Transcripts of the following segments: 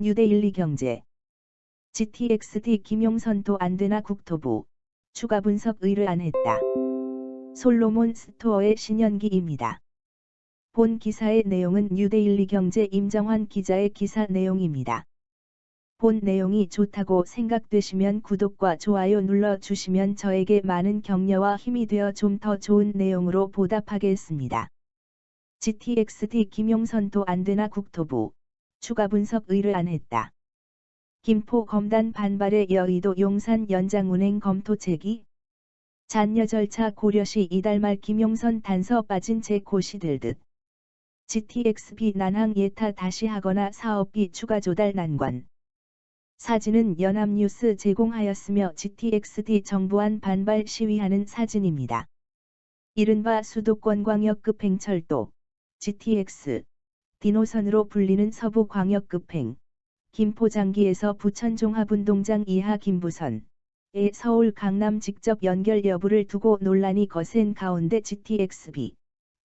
뉴데일리 경제 GTXD 김용선 도 안되나 국토부 추가 분석 의뢰 안했다. 솔로몬 스토어의 신현기입니다. 본 기사의 내용은 뉴데일리 경제 임정환 기자의 기사 내용입니다. 본 내용이 좋다고 생각되시면 구독과 좋아요 눌러 주시면 저에게 많은 격려와 힘이 되어 좀 더 좋은 내용으로 보답하겠습니다. GTXD 김용선 도 안되나 국토부 추가 분석 의뢰 안했다. 김포 검단 반발의 여의도 용산 연장 운행 검토 제기 잔여 절차 고려시 이달 말 김용선 단서 빠진 제 고시될 듯. GTXB 난항 예타 다시 하거나 사업비 추가 조달 난관. 사진은 연합뉴스 제공하였으며 GTXD 정부안 반발 시위하는 사진입니다. 이른바 수도권 광역급 행철도 GTX 디노선으로 불리는 서부광역급행. 김포장기에서 부천종합운동장 이하 김부선 에 서울 강남 직접 연결 여부를 두고 논란이 거센 가운데 GTXB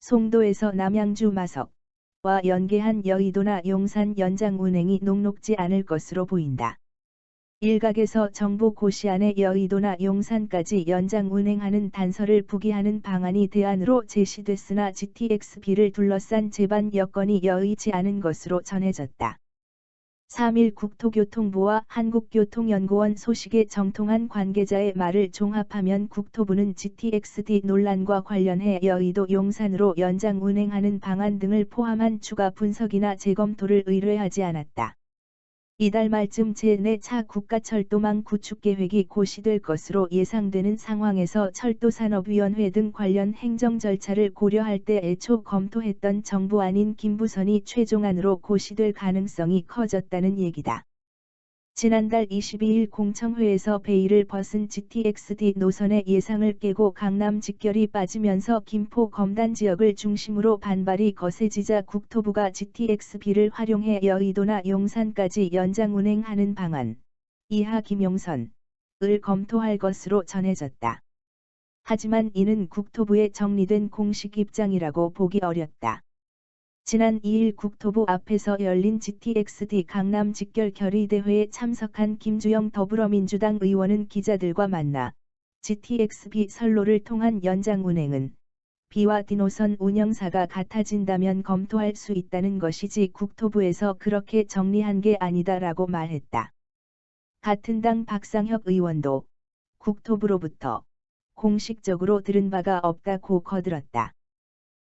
송도에서 남양주 마석 와 연계한 여의도나 용산 연장 운행이 녹록지 않을 것으로 보인다. 일각에서 정부 고시안에 여의도나 용산까지 연장 운행하는 단서를 부기하는 방안이 대안으로 제시됐으나 GTXB를 둘러싼 제반 여건이 여의치 않은 것으로 전해졌다. 3일 국토교통부와 한국교통연구원 소식에 정통한 관계자의 말을 종합하면 국토부는 GTXD 논란과 관련해 여의도 용산으로 연장 운행하는 방안 등을 포함한 추가 분석이나 재검토를 의뢰하지 않았다. 이달 말쯤 제4차 국가철도망 구축 계획이 고시될 것으로 예상되는 상황에서 철도산업위원회 등 관련 행정 절차를 고려할 때 애초 검토했던 정부안인 김부선이 최종안으로 고시될 가능성이 커졌다는 얘기다. 지난달 22일 공청회에서 베일을 벗은 GTXD 노선의 예상을 깨고 강남 직결이 빠지면서 김포 검단 지역을 중심으로 반발이 거세지자 국토부가 GTXB를 활용해 여의도나 용산까지 연장 운행하는 방안 이하 김용선을 검토할 것으로 전해졌다. 하지만 이는 국토부의 정리된 공식 입장이라고 보기 어렵다. 지난 2일 국토부 앞에서 열린 GTXD 강남 직결 결의대회에 참석한 김주영 더불어민주당 의원은 기자들과 만나 GTXB 선로를 통한 연장 운행은 B와 D노선 운영사가 같아진다면 검토할 수 있다는 것이지 국토부에서 그렇게 정리한 게 아니다라고 말했다. 같은 당 박상혁 의원도 국토부로부터 공식적으로 들은 바가 없다고 거들었다.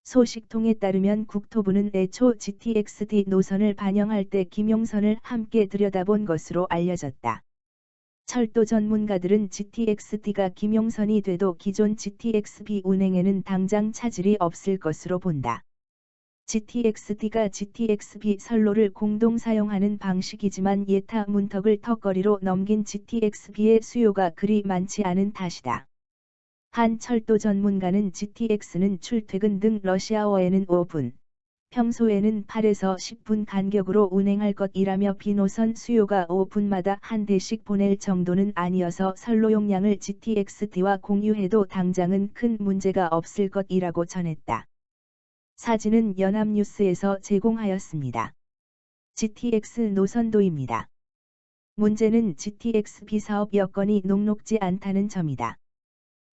소식통에 따르면 국토부는 애초 GTXD 노선을 반영할 때 김용선을 함께 들여다본 것으로 알려졌다. 철도 전문가들은 GTXD가 김용선이 돼도 기존 GTXB 운행에는 당장 차질이 없을 것으로 본다. GTXD가 GTXB 선로를 공동 사용하는 방식이지만 예타 문턱을 턱걸이로 넘긴 GTXB의 수요가 그리 많지 않은 탓이다. 한 철도 전문가는 GTX는 출퇴근 등 러시아워에는 5분, 평소에는 8에서 10분 간격으로 운행할 것이라며 비노선 수요가 5분마다 한 대씩 보낼 정도는 아니어서 선로 용량을 GTX-D와 공유해도 당장은 큰 문제가 없을 것이라고 전했다. 사진은 연합뉴스에서 제공하였습니다. GTX 노선도입니다. 문제는 GTX 비사업 여건이 녹록지 않다는 점이다.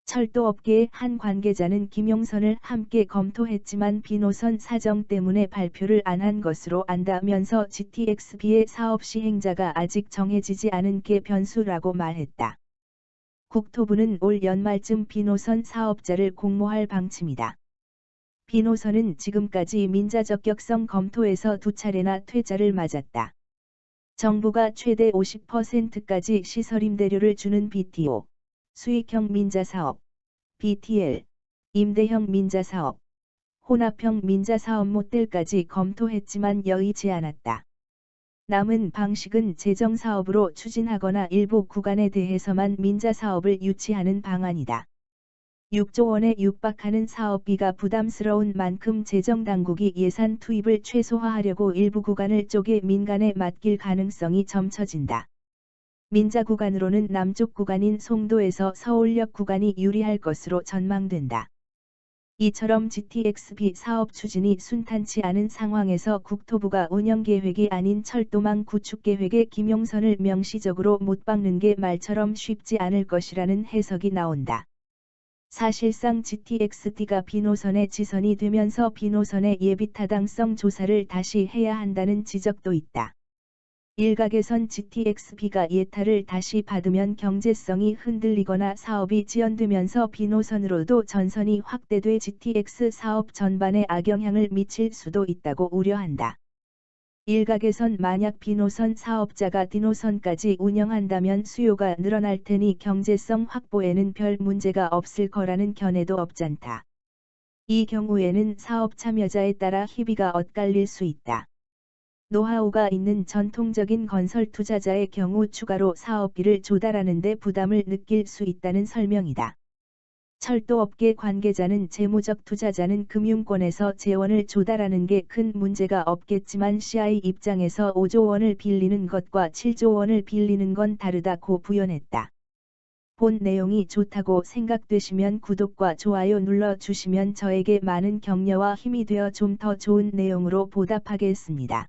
철도업계의 한 관계자는 김용선을 함께 검토했지만 비노선 사정 때문에 발표를 안 한 것으로 안다면서 GTXB의 사업 시행자가 아직 정해지지 않은 게 변수라고 말했다. 국토부는 올 연말쯤 비노선 사업자를 공모할 방침이다. 비노선은 지금까지 민자 적격성 검토에서 두 차례나 퇴짜를 맞았다. 정부가 최대 50%까지 시설 임대료를 주는 BTO 수익형 민자사업, BTL, 임대형 민자사업, 혼합형 민자사업 모델까지 검토했지만 여의치 않았다. 남은 방식은 재정사업으로 추진하거나 일부 구간에 대해서만 민자사업을 유치하는 방안이다. 6조 원에 육박하는 사업비가 부담스러운 만큼 재정당국이 예산 투입을 최소화하려고 일부 구간을 쪼개 민간에 맡길 가능성이 점쳐진다. 민자 구간으로는 남쪽 구간인 송도에서 서울역 구간이 유리할 것으로 전망된다. 이처럼 GTXB 사업 추진이 순탄치 않은 상황에서 국토부가 운영계획이 아닌 철도망 구축계획에 김용선을 명시적으로 못 박는 게 말처럼 쉽지 않을 것이라는 해석이 나온다. 사실상 GTX-D가 비노선에 지선이 되면서 비노선의 예비타당성 조사를 다시 해야 한다는 지적도 있다. 일각에선 GTX-B가 예타를 다시 받으면 경제성이 흔들리거나 사업이 지연되면서 비노선으로도 전선이 확대돼 GTX 사업 전반에 악영향을 미칠 수도 있다고 우려한다. 일각에선 만약 비노선 사업자가 디노선까지 운영한다면 수요가 늘어날 테니 경제성 확보에는 별 문제가 없을 거라는 견해도 없잖다. 이 경우에는 사업 참여자에 따라 희비가 엇갈릴 수 있다. 노하우가 있는 전통적인 건설 투자자의 경우 추가로 사업비를 조달하는 데 부담을 느낄 수 있다는 설명이다. 철도업계 관계자는 재무적 투자자는 금융권에서 재원을 조달하는 게 큰 문제가 없겠지만 CI 입장에서 5조 원을 빌리는 것과 7조 원을 빌리는 건 다르다고 부연했다. 본 내용이 좋다고 생각되시면 구독과 좋아요 눌러주시면 저에게 많은 격려와 힘이 되어 좀 더 좋은 내용으로 보답하겠습니다.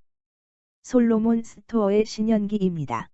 솔로몬 스토어의 신현기입니다.